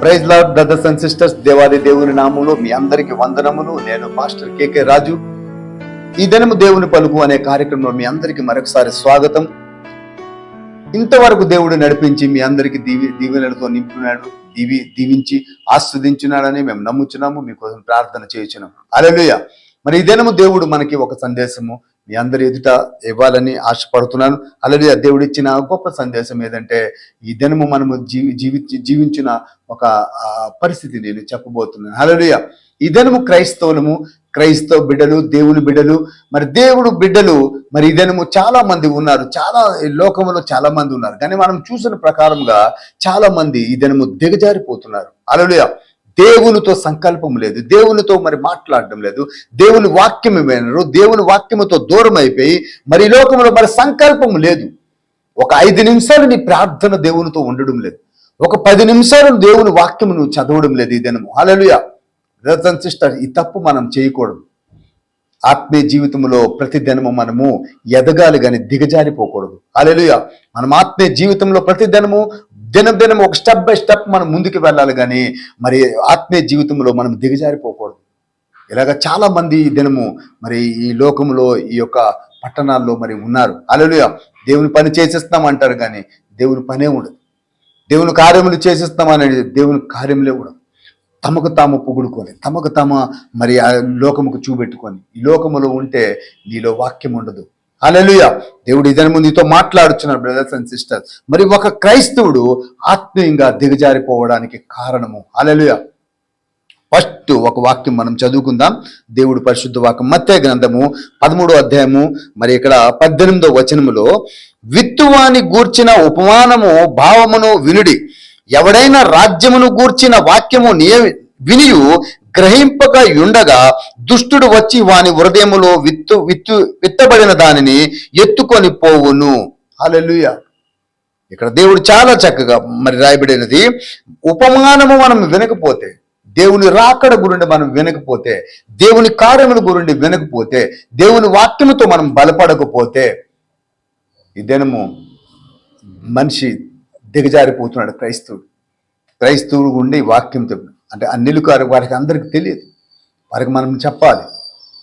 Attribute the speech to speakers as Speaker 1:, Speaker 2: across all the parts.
Speaker 1: Praise lord brothers and sisters దేవాది దేవుని నామంలో మీ అందరికి వందనములు. నేను మాస్టర్ కేకే రాజు. ఈ దినము దేవుని పలుకు అనే కార్యక్రమంలో మీ అందరికి మరొకసారి స్వాగతం. ఇంతవరకు దేవుడు నడిపించి మీ అందరికి దీవి దీవెనలతో నింపినాడు దీవి దీవించి ఆస్వాదించున్నాడని మేము నమ్ముచున్నాము. మీకోసం ప్రార్థన చేయుచున్నాము అలలుయ మరి ఈ దినము దేవుడు మనకి ఒక సందేశము. మీ అందరి ఎదుట ఇవ్వాలని ఆశపడుతున్నాను. అలాగే దేవుడు ఇచ్చిన గొప్ప సందేశం ఏదంటే ఈ దినము మనము జీవి జీవి జీవించిన ఒక పరిస్థితి నేను చెప్పబోతున్నాను. హల్లెలూయా ఈ దినము క్రైస్తవులము క్రైస్తవ బిడ్డలు దేవుని బిడ్డలు మరి దేవుడు బిడ్డలు మరి ఇదనము చాలా మంది ఉన్నారు. చాలా లోకంలో చాలా మంది ఉన్నారు. కానీ మనం చూసిన ప్రకారంగా చాలా మంది ఇదనము దిగజారిపోతున్నారు. హల్లెలూయా దేవునితో సంకల్పం లేదు దేవునితో మరి మాట్లాడడం లేదు దేవుని వాక్యం వినరు దేవుని వాక్యముతో దూరం అయిపోయి మరి లోకంలో మరి సంకల్పం లేదు. ఒక ఐదు నిమిషాలు నీ ప్రార్థన దేవునితో ఉండడం లేదు. ఒక పది నిమిషాలు దేవుని వాక్యం నువ్వు చదవడం లేదు ఈ దినము. హల్లెలూయా బ్రదర్స్ సిస్టర్ ఈ తప్పు మనం చేయకూడదు. ఆత్మీయ జీవితంలో ప్రతి దినము మనము ఎదగాలి కానీ దిగజారిపోకూడదు. అలెలుయ మనం ఆత్మీయ జీవితంలో ప్రతి దినము దినం దినం ఒక స్టెప్ బై స్టెప్ మనం ముందుకు వెళ్ళాలి కానీ మరి ఆత్మీయ జీవితంలో మనం దిగజారిపోకూడదు. ఇలాగ చాలా మంది ఈ దినము మరి ఈ లోకంలో ఈ యొక్క పట్టణాల్లో మరి ఉన్నారు. అలలుయ దేవుని పని చేసేస్తాం అంటారు కానీ దేవుని పనే ఉండదు. దేవుని కార్యములు చేసేస్తామనేది దేవుని కార్యములే ఉండదు తమకు తాము పొగుడుకొని తమకు తమ మరి ఆ లోకముకు చూపెట్టుకొని ఈ లోకములో ఉంటే నీలో వాక్యం ఉండదు. అలెలుయ దేవుడు ఇదని ముందు నీతో మాట్లాడుచున్నాడు బ్రదర్స్ అండ్ సిస్టర్స్ మరి ఒక క్రైస్తవుడు ఆత్మీయంగా దిగజారిపోవడానికి కారణము. అలెలుయ ఫస్ట్ ఒక వాక్యం మనం చదువుకుందాం. దేవుడు పరిశుద్ధ వాక్యం. మత్తే గ్రంథము పదమూడో అధ్యాయము మరి ఇక్కడ పద్దెనిమిదో వచనములో విత్తువాని గూర్చిన ఉపమానము భావమును వినుడి. ఎవడైనా రాజ్యమును గూర్చిన వాక్యము నియమి వినియు గ్రహింపక ఉండగా దుష్టుడు వచ్చి వాని హృదయములో విత్తు విత్తు విత్తబడిన దానిని ఎత్తుకొని పోవును. హల్లెలూయా. ఇక్కడ దేవుడు చాలా చక్కగా మరి రాయబడినది. ఉపమానము మనం వినకపోతే దేవుని రాకడ గురుండి మనం వినకపోతే దేవుని కార్యముల గురుండి వినకపోతే దేవుని వాక్యముతో మనం బలపడకపోతే ఈ దినము మనిషి దిగజారిపోతున్నాడు. క్రైస్తవుడు క్రైస్తవుడు ఉండి వాక్యం అంటే అన్నిలు కారు వారికి అందరికి తెలియదు. వారికి మనం చెప్పాలి.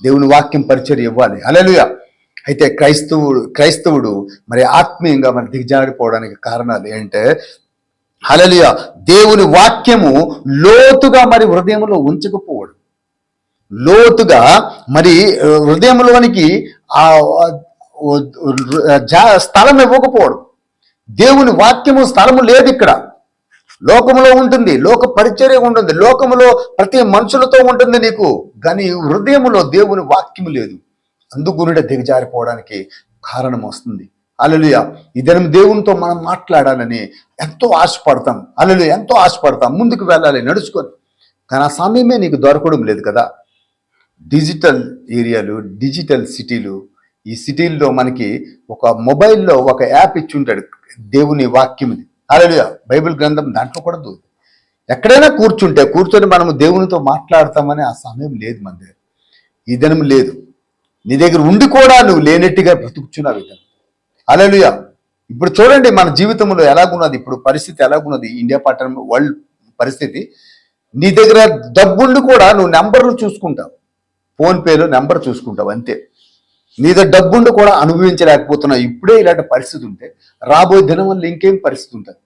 Speaker 1: దేవుని వాక్యం పరిచయం ఇవ్వాలి. అలలుయ అయితే క్రైస్తవుడు క్రైస్తవుడు మరి ఆత్మీయంగా మరి దిగజారిపోవడానికి కారణాలు ఏంటంటే అలలియ దేవుని వాక్యము లోతుగా మరి హృదయంలో ఉంచకపోవడం. లోతుగా మరి హృదయంలోనికి ఆ ఆ, జా- స్థలం ఇవ్వకపోవడం. దేవుని వాక్యము స్థలము లేదు ఇక్కడ. లోకములో ఉంటుంది లోక పరిచర్య ఉంటుంది లోకములో ప్రతి మనుషులతో ఉంటుంది నీకు. కానీ హృదయములో దేవుని వాక్యము లేదు. అందుగురుడే దిగజారిపోవడానికి కారణం వస్తుంది. అలలుయ ఈ దేవునితో మనం మాట్లాడాలని ఎంతో ఆశపడతాం. అలలు ఎంతో ఆశపడతాం. ముందుకు వెళ్ళాలి నడుచుకొని. కానీ ఆ సమయమే నీకు దొరకడం లేదు కదా. డిజిటల్ ఏరియాలు డిజిటల్ సిటీలు ఈ సిటీల్లో మనకి ఒక మొబైల్లో ఒక యాప్ ఇచ్చి ఉంటాడు దేవుని వాక్యం అలలుయ బైబిల్ గ్రంథం దాంట్లో కూడా దూ ఎక్కడైనా కూర్చుంటే కూర్చొని మనము దేవునితో మాట్లాడతామని ఆ సమయం లేదు మన దగ్గర. ఈ దినం లేదు. నీ దగ్గర ఉండి కూడా నువ్వు లేనట్టుగా బ్రతుకుచున్నావు ఈ దినం. ఇప్పుడు చూడండి మన జీవితంలో ఎలాగున్నది ఇప్పుడు పరిస్థితి ఎలాగున్నది ఇండియా పట్టణం వరల్డ్ పరిస్థితి. నీ దగ్గర డబ్బుండి కూడా నువ్వు నెంబర్లు చూసుకుంటావు. ఫోన్పేలో నెంబర్ చూసుకుంటావు అంతే. నీ దగ్గర డబ్బుండి కూడా అనుభవించలేకపోతున్నావు. ఇప్పుడే ఇలాంటి పరిస్థితి ఉంటే రాబోయే దినం వల్ల ఇంకేం పరిస్థితి ఉంటుంది?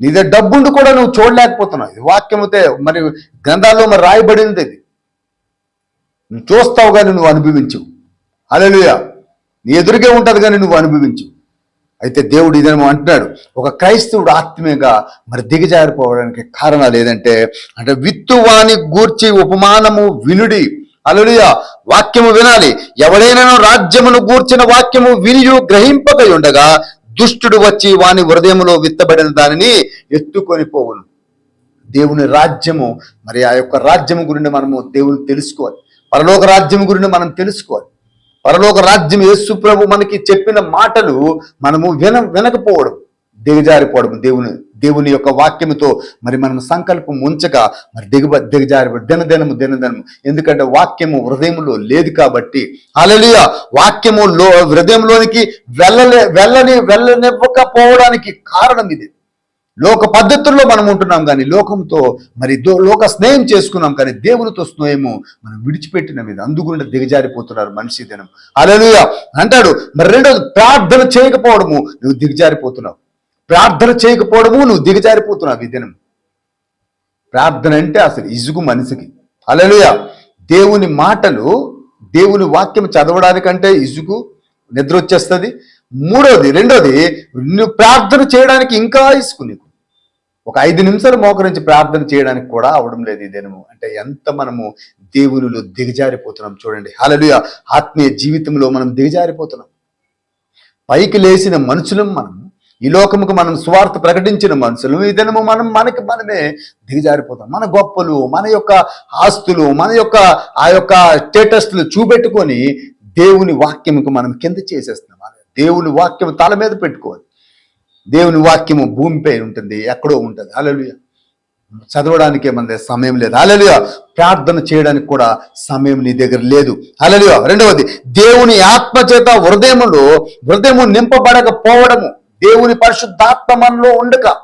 Speaker 1: నీ దగ్గర డబ్బుండి కూడా నువ్వు చూడలేకపోతున్నావు. ఇది వాక్యమైతే మరి గ్రంథాల్లో మరి రాయబడింది ఇది. నువ్వు చూస్తావు కానీ నువ్వు అనుభవించు అలలుయ నీ ఎదురుగే ఉంటుంది కానీ నువ్వు అనుభవించు అయితే దేవుడు ఇదేమో అంటున్నాడు. ఒక క్రైస్తవుడు ఆత్మీయంగా మరి దిగజారిపోవడానికి కారణాలు ఏదంటే అంటే విత్తువాని గూర్చి ఉపమానము వినుడి. అలలుయ వాక్యము వినాలి. ఎవడైనా రాజ్యమును గూర్చిన వాక్యము వినియు గ్రహింపక ఉండగా దుష్టుడు వచ్చి వాని హృదయంలో విత్తబడిన దానిని ఎత్తుకొని పోవును. దేవుని రాజ్యము మరి ఆ యొక్క రాజ్యము గురించి మనము దేవుని తెలుసుకోవాలి. పరలోక రాజ్యం గురించి మనం తెలుసుకోవాలి. పరలోక రాజ్యం యేసు ప్రభు మనకి చెప్పిన మాటలు మనము విన వినకపోవడం దిగజారిపోవడం దేవుని దేవుని యొక్క వాక్యముతో మరి మనం సంకల్పం ఉంచక మరి దిగబ దిగజారి దినదినము దినదినము. ఎందుకంటే వాక్యము హృదయంలో లేదు కాబట్టి అలలియ వాక్యము లో హృదయంలోనికి వెళ్ళలే వెళ్ళని వెళ్ళనివ్వకపోవడానికి కారణం ఇది. లోక పద్ధతుల్లో మనం ఉంటున్నాం కానీ లోకంతో మరి దో- లోక స్నేహం చేసుకున్నాం కానీ దేవునితో స్నేహము మనం విడిచిపెట్టిన మీద అందుగుండా దిగజారిపోతున్నారు మనిషి దినం. అలలుయ అంటాడు మరి రెండోది ప్రార్థన చేయకపోవడము నువ్వు దిగజారిపోతున్నావు. ప్రార్థన చేయకపోవడము నువ్వు దిగజారిపోతున్నావు ఈ దినం. ప్రార్థన అంటే అసలు ఇసుగు మనిషికి. అలలుయ దేవుని మాటలు దేవుని వాక్యం చదవడానికంటే ఇసుగు నిద్ర వచ్చేస్తుంది మూడోది రెండోది నువ్వు ప్రార్థన చేయడానికి ఇంకా ఇసుకు నీకు. ఒక ఐదు నిమిషాలు మోకరించి ప్రార్థన చేయడానికి కూడా అవడం లేదు ఈ దినము. అంటే ఎంత మనము దేవునిలో దిగజారిపోతున్నాం చూడండి. హలలుయ ఆత్మీయ జీవితంలో మనం దిగజారిపోతున్నాం. పైకి లేచిన మనుషులం మనం ఈ లోకముకు మనం స్వార్థ ప్రకటించిన మనుషులు ఈ దినము మనం మనకి మనమే దిగజారిపోతాం. మన గొప్పలు మన యొక్క ఆస్తులు మన యొక్క ఆ యొక్క స్టేటస్లు చూపెట్టుకొని దేవుని వాక్యముకు మనం కింద చేసేస్తున్నాం. దేవుని వాక్యం తల మీద పెట్టుకోవాలి. దేవుని వాక్యము భూమిపై ఉంటుంది ఎక్కడో ఉంటుంది. అలలుయ చదవడానికి మన సమయం లేదు. అలలుయ ప్రార్థన చేయడానికి కూడా సమయం నీ దగ్గర లేదు. అలలుయ రెండవది దేవుని ఆత్మ చేత హృదయములో హృదయము నింపబడకపోవడము. దేవుని పరిశుద్ధాత్మ మనలో ఉండక.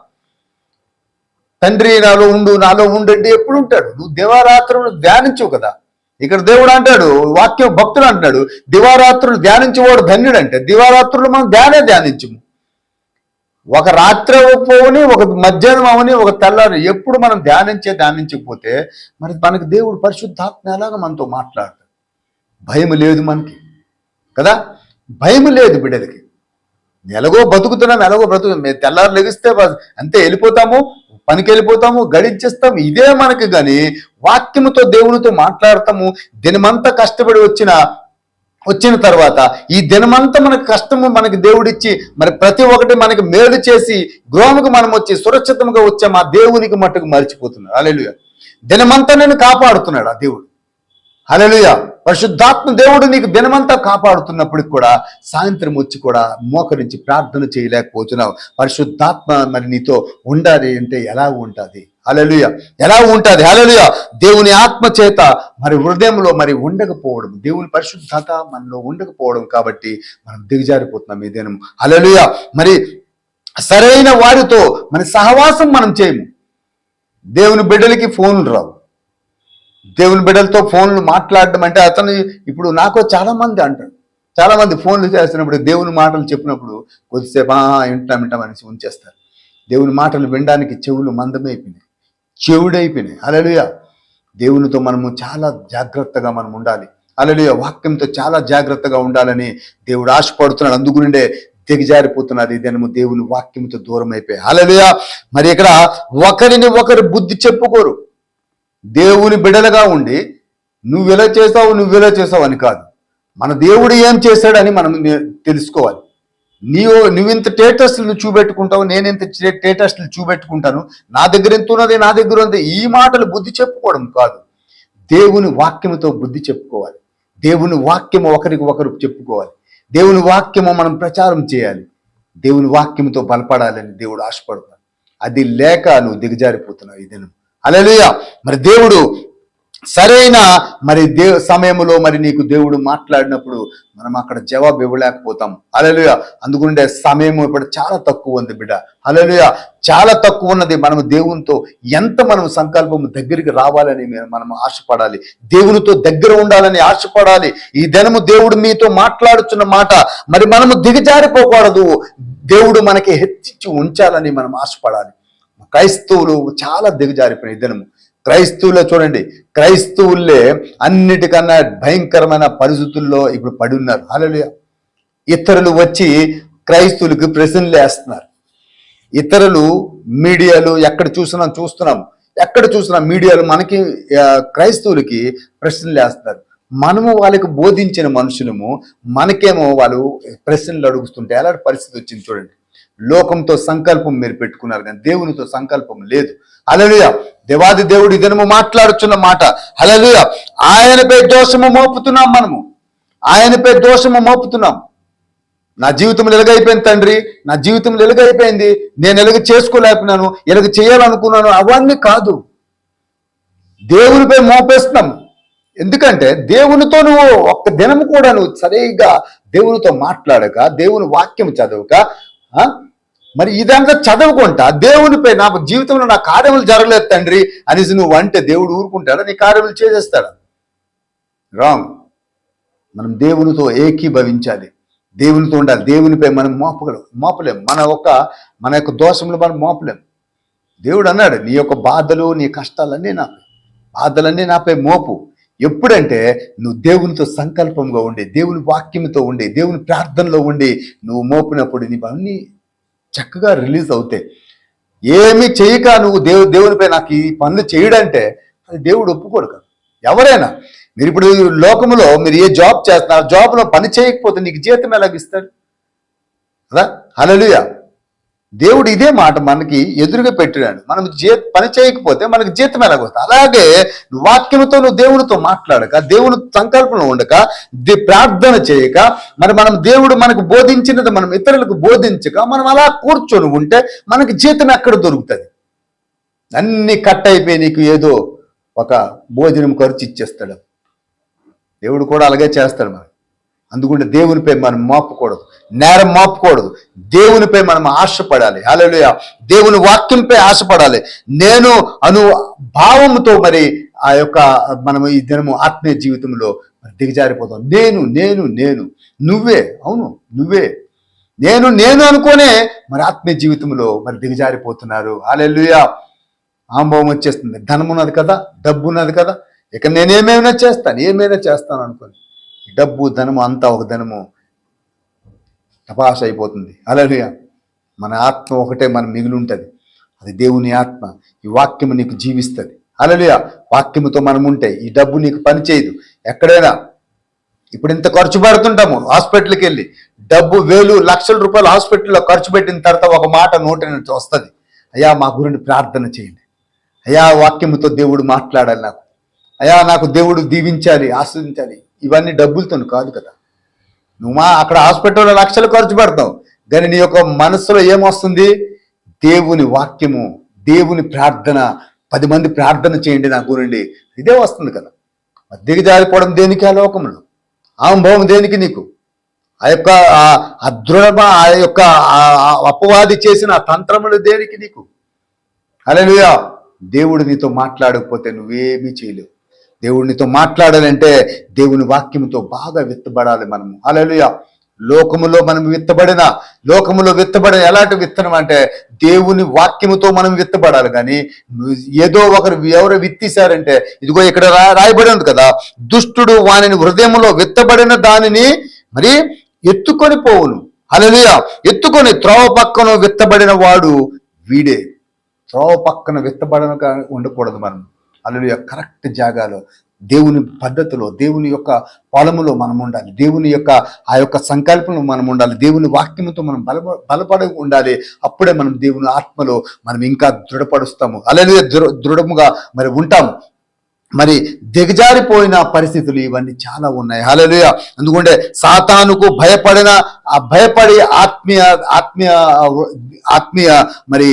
Speaker 1: తండ్రి నాలో ఉండు నాలో ఉండండి ఎప్పుడు ఉంటాడు? నువ్వు దివారాత్రులు ధ్యానించవు కదా. ఇక్కడ దేవుడు అంటాడు వాక్యం భక్తులు అంటాడు దివారాత్రులు ధ్యానించేవాడు ధన్యుడు అంటే దివారాత్రులు మనం ధ్యానే ధ్యానించము. ఒక రాత్రి పోని ఒక మధ్యాహ్నం అవని ఒక తెల్లారి ఎప్పుడు మనం ధ్యానించే ధ్యానించకపోతే మరి మనకి దేవుడు పరిశుద్ధాత్మ ఎలాగ మనతో మాట్లాడతాడు? భయం లేదు మనకి. కదా? భయం లేదు బిడ్డలకి. ఎలాగో బతుకుతున్నాం ఎలాగో బ్రతుకు మేము తెల్లారు లెగిస్తే అంతే వెళ్ళిపోతాము పనికి వెళ్ళిపోతాము గడించేస్తాము ఇదే మనకి కానీ వాక్యముతో దేవునితో మాట్లాడతాము. దినమంతా కష్టపడి వచ్చిన వచ్చిన తర్వాత ఈ దినమంతా మనకు కష్టము మనకి దేవుడిచ్చి మరి ప్రతి ఒక్కటి మనకి మేలు చేసి గృహముకు మనం వచ్చి సురక్షితంగా వచ్చే మా దేవునికి మట్టుకు మర్చిపోతున్నాడు. అలెలుయ దినమంతా నేను కాపాడుతున్నాడు ఆ దేవుడు. అలెలుయా పరిశుద్ధాత్మ దేవుడు నీకు దినమంతా కాపాడుతున్నప్పటికి కూడా సాయంత్రం వచ్చి కూడా మోకరించి ప్రార్థన చేయలేకపోతున్నావు. పరిశుద్ధాత్మ మరి నీతో ఉండాలి అంటే ఎలా ఉంటుంది అలలుయ ఎలా ఉంటుంది అలలుయ దేవుని ఆత్మ చేత మరి హృదయంలో మరి ఉండకపోవడం దేవుని పరిశుద్ధత మనలో ఉండకపోవడం కాబట్టి మనం దిగజారిపోతున్నాం ఈ దినం. అలలుయ మరి సరైన వారితో మన సహవాసం మనం చేయము. దేవుని బిడ్డలకి ఫోన్లు రావు. దేవుని బిడ్డలతో ఫోన్లు మాట్లాడడం అంటే అతను ఇప్పుడు నాకు చాలా మంది అంటాడు. చాలా మంది ఫోన్లు చేస్తున్నప్పుడు దేవుని మాటలు చెప్పినప్పుడు కొద్దిసేపు వింటాం వింటాం అనేసి ఉంచేస్తారు. దేవుని మాటలు వినడానికి చెవులు మందమైపోయినాయి. చెవుడైపోయినాయి. అలలుయ దేవునితో మనము చాలా జాగ్రత్తగా మనం ఉండాలి. అలలుయ వాక్యంతో చాలా జాగ్రత్తగా ఉండాలని దేవుడు ఆశపడుతున్నాడు. అందుకునిండే దిగజారిపోతున్నారు. ఈ దినము దేవుని వాక్యంతో దూరం అయిపోయి అలలుయ మరి ఇక్కడ ఒకరిని ఒకరు బుద్ధి చెప్పుకోరు. దేవుని బిడలుగా ఉండి నువ్వు ఇలా చేసావు నువ్వు ఇలా చేసావు అని కాదు. మన దేవుడు ఏం చేశాడని మనం తెలుసుకోవాలి. నీవు నువ్వింత స్టేటస్లు చూపెట్టుకుంటావు నేను ఇంత టేటస్లు చూపెట్టుకుంటాను నా దగ్గర ఎంత ఉన్నది నా దగ్గర ఉంది ఈ మాటలు బుద్ధి చెప్పుకోవడం కాదు. దేవుని వాక్యముతో బుద్ధి చెప్పుకోవాలి. దేవుని వాక్యము ఒకరికి ఒకరు చెప్పుకోవాలి. దేవుని వాక్యము మనం ప్రచారం చేయాలి. దేవుని వాక్యముతో బలపడాలని దేవుడు ఆశపడతాడు. అది లేక నువ్వు దిగజారిపోతున్నావు ఈ దినం. అలలుయ మరి దేవుడు సరైన మరి దే సమయంలో మరి నీకు దేవుడు మాట్లాడినప్పుడు మనం అక్కడ జవాబు ఇవ్వలేకపోతాం. అలలుయ అందుకుండే సమయం ఇప్పుడు చాలా తక్కువ ఉంది బిడ్డ. అలలుయ చాలా తక్కువ ఉన్నది మనం దేవునితో ఎంత మనం సంకల్పం దగ్గరికి రావాలని మనం ఆశపడాలి. దేవునితో దగ్గర ఉండాలని ఆశపడాలి. ఈ దినము దేవుడు మీతో మాట్లాడుతున్న మాట మరి మనము దిగజారిపోకూడదు. దేవుడు మనకి హెచ్చించి ఉంచాలని మనం ఆశపడాలి. క్రైస్తవులు చాలా దిగజారిపోయిన దినము క్రైస్తవులే చూడండి క్రైస్తవులే అన్నిటికన్నా భయంకరమైన పరిస్థితుల్లో ఇప్పుడు పడి ఉన్నారు. హల్లెలూయా. ఇతరులు వచ్చి క్రైస్తవులకు ప్రశ్నలు వేస్తున్నారు. ఇతరులు మీడియాలు ఎక్కడ చూసినా చూస్తున్నాం ఎక్కడ చూసినా మీడియాలు మనకి క్రైస్తవులకి ప్రశ్నలు వేస్తున్నారు. మనము వాళ్ళకి బోధించిన మనుషులము మనకేమో వాళ్ళు ప్రశ్నలు అడుగుతుంటే ఎలాంటి పరిస్థితి వచ్చింది చూడండి. లోకంతో సంకల్పం మీరు పెట్టుకున్నారు కానీ దేవునితో సంకల్పం లేదు. హల్లెలూయా. దేవాది దేవుడు ఇదనము మాట్లాడుచున్న మాట. హల్లెలూయా. ఆయనపై దోషము మోపుతున్నాం మనము. ఆయనపై దోషము మోపుతున్నాం. నా జీవితం ఎలుగైపోయింది తండ్రి. నా జీవితం ఎలుగైపోయింది. నేను ఎలుగ చేసుకోలేకపోయినాను. ఎలుగ చేయాలనుకున్నాను. అవన్నీ కాదు. దేవునిపై మోపేస్తున్నాం. ఎందుకంటే దేవునితో నువ్వు ఒక్క దినం కూడా నువ్వు సరిగ్గా దేవునితో మాట్లాడక దేవుని వాక్యం చదవక ఆ, మరి ఇదంతా చదవకుంటా దేవునిపై నా జీవితంలో నా కార్యములు జరగలేదు తండ్రి అనేసి నువ్వు అంటే దేవుడు ఊరుకుంటాడా? నీ కార్యములు చేసేస్తాడా? రాంగ్. మనం దేవునితో ఏకీభవించాలి. దేవునితో ఉండాలి. దేవునిపై మనం మోపగలం మోపలేం. మన యొక్క మన యొక్క దోషములు మనం మోపలేం. దేవుడు అన్నాడు నీ యొక్క బాధలు నీ కష్టాలన్నీ నాపై. బాధలన్నీ నాపై మోపు. ఎప్పుడంటే నువ్వు దేవునితో సంకల్పంగా ఉండి దేవుని వాక్యంతో ఉండి దేవుని ప్రార్థనలో ఉండి నువ్వు మోపినప్పుడు నీ అన్నీ చక్కగా రిలీజ్ అవుతాయి ఏమి చేయక నువ్వు దేవు దేవునిపై నాకు ఈ పనులు చేయడంటే అది దేవుడు ఒప్పుకోడు కదా. ఎవరైనా మీరు ఇప్పుడు లోకములో మీరు ఏ జాబ్ చేస్తున్నారు జాబ్లో పని చేయకపోతే నీకు జీతం ఎలాగిస్తాడు కదా? హలలుయా దేవుడు ఇదే మాట మనకి ఎదురుగా పెట్టినాడు మనం జీ పని చేయకపోతే మనకి జీతం ఎలాగొస్తుంది? అలాగే వాక్యంతో నువ్వు దేవునితో మాట్లాడక దేవుని సంకల్పంలో ఉండక ప్రార్థన చేయక మరి మనం దేవుడు మనకు బోధించినది మనం ఇతరులకు బోధించక మనం అలా కూర్చొని ఉంటే మనకి జీతం ఎక్కడ దొరుకుతుంది? అన్ని కట్ అయిపోయి నీకు ఏదో ఒక భోజనం ఖర్చు ఇచ్చేస్తాడు. దేవుడు కూడా అలాగే చేస్తాడు మనం అందుకుంటే దేవునిపై మనం మోపకూడదు. నేరం మోపకూడదు. దేవునిపై మనం ఆశపడాలి. హల్లెలూయా. దేవుని వాక్యంపై ఆశపడాలి. నేను అను భావముతో మరి ఆ యొక్క మనము ఈ దినము ఆత్మీయ జీవితంలో మరి దిగజారిపోతాం. నేను నేను నేను. నువ్వే. అవును నువ్వే. నేను నేను అనుకోనే మరి ఆత్మీయ జీవితంలో మరి దిగజారిపోతున్నారు. హల్లెలూయా. ఆంభవం వచ్చేస్తుంది. ధనం ఉన్నది కదా డబ్బు ఉన్నది కదా ఇక నేనేమైనా చేస్తాను ఏమైనా చేస్తాను అనుకోని. డబ్బు ధనము అంతా ఒక ధనము. తపాస అయిపోతుంది అలలుయ మన ఆత్మ ఒకటే మన మిగిలి ఉంటుంది అది దేవుని ఆత్మ. ఈ వాక్యము నీకు జీవిస్తుంది. అలలుయ వాక్యముతో మనం ఉంటే ఈ డబ్బు నీకు పని చేయదు ఎక్కడైనా ఇప్పుడు ఇంత ఖర్చు పెడుతుంటాము హాస్పిటల్కి వెళ్ళి డబ్బు వేలు లక్షల రూపాయలు హాస్పిటల్లో ఖర్చు పెట్టిన తర్వాత ఒక మాట నోటి నుంచి వస్తుంది. అయ్యా మా గురిని ప్రార్థన చేయండి. అయ్యా వాక్యముతో దేవుడు మాట్లాడాలి నాకు. అయ్యా నాకు దేవుడు దీవించాలి ఆస్వాదించాలి. ఇవన్నీ డబ్బులతో కాదు కదా. నువ్వు మా అక్కడ హాస్పిటల్లో లక్షలు ఖర్చు పెడతావు. కానీ నీ యొక్క మనసులో ఏమొస్తుంది? దేవుని వాక్యము దేవుని ప్రార్థన పది మంది ప్రార్థన చేయండి నా గురండి. ఇదే వస్తుంది కదా. మరి దిగజారిపోవడం దేనికి ఆ లోకంలో? ఆంభవం దేనికి నీకు? ఆ యొక్క ఆ- ఆ దృఢమ ఆ యొక్క అపవాది చేసిన ఆ తంత్రములు దేనికి నీకు? అలా దేవుడు నీతో మాట్లాడకపోతే నువ్వేమీ చేయలేవు. దేవునితో మాట్లాడాలంటే దేవుని వాక్యముతో బాగా విత్తబడాలి మనము. అలెలుయా లోకములో మనం విత్తబడిన లోకములో విత్తబడిన ఎలాంటి విత్తనం అంటే దేవుని వాక్యముతో మనం విత్తబడాలి. కానీ ఏదో ఒకరు ఎవరు విత్తేశారంటే ఇదిగో ఇక్కడ రా- రాయబడి ఉంది కదా దుష్టుడు వానిని హృదయములో విత్తబడిన దానిని మరి ఎత్తుకొని పోవును. అలలియా ఎత్తుకొని త్రోవ పక్కన విత్తబడిన వాడు వీడే. త్రోవ పక్కన విత్తబడిన ఉండకూడదు మనం. అల్లు కరెక్ట్ జాగాలో దేవుని పద్ధతిలో దేవుని యొక్క పొలములో మనం ఉండాలి. దేవుని యొక్క ఆ యొక్క సంకల్పంలో మనం ఉండాలి. దేవుని వాక్యముతో మనం బల బలపడ ఉండాలి. అప్పుడే మనం దేవుని ఆత్మలో మనం ఇంకా దృఢపడుస్తాము అలాగే దృ దృఢముగా మరి ఉంటాము. మరి దిగజారిపోయిన పరిస్థితులు ఇవన్నీ చాలా ఉన్నాయి. హలలుయ ఎందుకంటే సాతానుకు భయపడిన ఆ భయపడి ఆత్మీయ ఆత్మీయ ఆత్మీయ మరి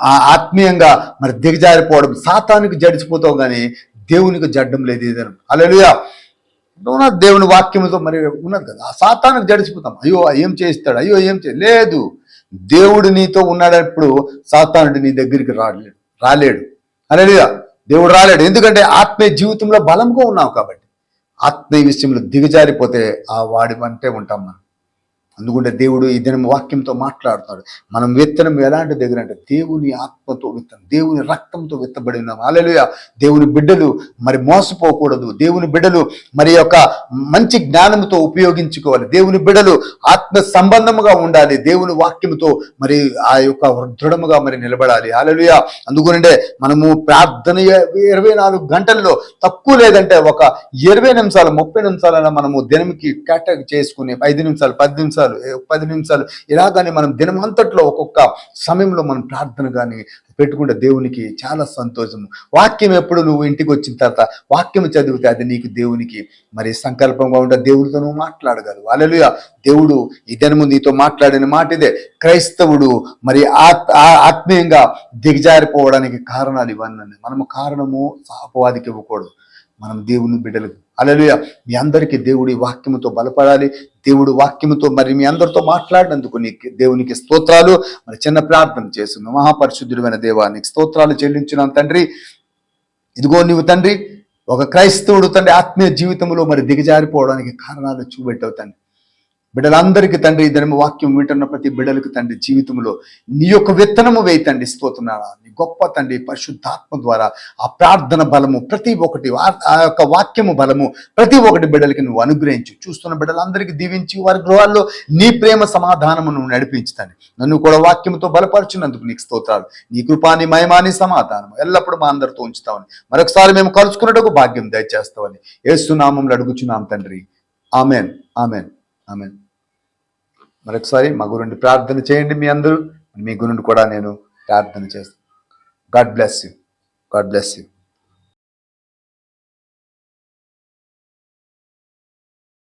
Speaker 1: ఆత్మీయంగా మరి దిగజారిపోవడం సాతానికి జడిచిపోతాం కానీ దేవునికి జడ్డం లేదు ఏదైనా. అలలుయా ఉన్న దేవుని వాక్యంతో మరి ఉన్నది కదా. ఆ సాతానికి జడిచిపోతాం. అయ్యో ఏం చేస్తాడు? అయ్యో ఏం చే? లేదు. దేవుడు నీతో ఉన్నాడప్పుడు సాతానుడు నీ దగ్గరికి రాలేడు రాలేడు. అలలుయా దేవుడు రాలేడు. ఎందుకంటే ఆత్మీయ జీవితంలో బలంగా ఉన్నావు కాబట్టి. ఆత్మీయ విషయంలో దిగజారిపోతే ఆ వాడి అంటే ఉంటాం మనం. అందుకుంటే దేవుడు ఈ దినం వాక్యంతో మాట్లాడుతాడు. మనం విత్తనం ఎలాంటి దగ్గర అంటే దేవుని ఆత్మతో విత్తనం దేవుని రక్తంతో విత్తబడి ఉన్నాం. అలెలుయ దేవుని బిడ్డలు మరి మోసపోకూడదు. దేవుని బిడ్డలు మరి యొక్క మంచి జ్ఞానంతో ఉపయోగించుకోవాలి. దేవుని బిడ్డలు ఆత్మ సంబంధముగా ఉండాలి. దేవుని వాక్యంతో మరి ఆ యొక్క దృఢముగా మరి నిలబడాలి. అలెలుయ అందుకునంటే మనము ప్రార్థన ఇరవై నాలుగు గంటల్లో తక్కువ లేదంటే ఒక ఇరవై నిమిషాలు ముప్పై నిమిషాలైనా మనము దినంకి కేటాక్ చేసుకుని ఐదు నిమిషాలు పది నిమిషాలు నిమిషాలు పది నిమిషాలు. ఇలాగానే మనం దినమంతట్లో ఒక్కొక్క సమయంలో మనం ప్రార్థన కానీ పెట్టుకుంటే దేవునికి చాలా సంతోషము వాక్యం ఎప్పుడు నువ్వు ఇంటికి వచ్చిన తర్వాత వాక్యం చదివితే అది నీకు దేవునికి మరి సంకల్పంగా ఉంటే దేవుడితో నువ్వు మాట్లాడగలవు. అలలుయ దేవుడు ఈ దినము నీతో మాట్లాడిన మాట ఇదే. క్రైస్తవుడు మరి ఆ- ఆత్మీయంగా దిగజారిపోవడానికి కారణాలు ఇవన్నీ. మనము కారణము అపవాదికి ఇవ్వకూడదు. మనం దేవుని బిడ్డలు అలలుయ మీ అందరికీ దేవుడి వాక్యముతో బలపడాలి. దేవుడి వాక్యముతో మరి మీ అందరితో మాట్లాడినందుకు నీకు దేవునికి స్తోత్రాలు. మరి చిన్న ప్రార్థన చేస్తున్నాం. మహాపరిశుద్ధుడైన దేవానికి స్తోత్రాలు చెల్లించున్నాం తండ్రి. ఇదిగో నీవు తండ్రి ఒక క్రైస్తవుడు తండ్రి ఆత్మీయ జీవితంలో మరి దిగజారిపోవడానికి కారణాలు చూపెట్టవు తండ్రి. బిడ్డలందరికీ తండ్రి ఇద్దరు వాక్యం వింటున్న ప్రతి బిడ్డలకు తండ్రి జీవితంలో నీ యొక్క విత్తనము వేయి తండ్రి స్తోతున్నారా నీ గొప్ప తండ్రి పరిశుద్ధాత్మ ద్వారా ఆ ప్రార్థన బలము ప్రతి ఒక్కటి ఆ- యొక్క వాక్యము బలము ప్రతి ఒక్కటి బిడ్డలకి నువ్వు అనుగ్రహించు. చూస్తున్న బిడ్డలందరికీ దీవించి వారి గృహాల్లో నీ ప్రేమ సమాధానము నువ్వు నడిపించుతాను నన్ను కూడా వాక్యముతో బలపరచినందుకు నీకు స్తోత్రాలు. నీ కృపాని మయమాని సమాధానం ఎల్లప్పుడూ మా అందరితో ఉంచుతామని. మరొకసారి మేము కలుసుకున్నట్టుకు భాగ్యం దయచేస్తామని. ఏసునామంలో అడుగుచున్నాం తండ్రి. ఆమెన్. ఆమెన్. ఆమెన్. మరొకసారి మా గురుండి ప్రార్థన చేయండి మీ అందరూ. మీ గురుండి కూడా నేను ప్రార్థన చేస్తాను. God bless you. God bless you.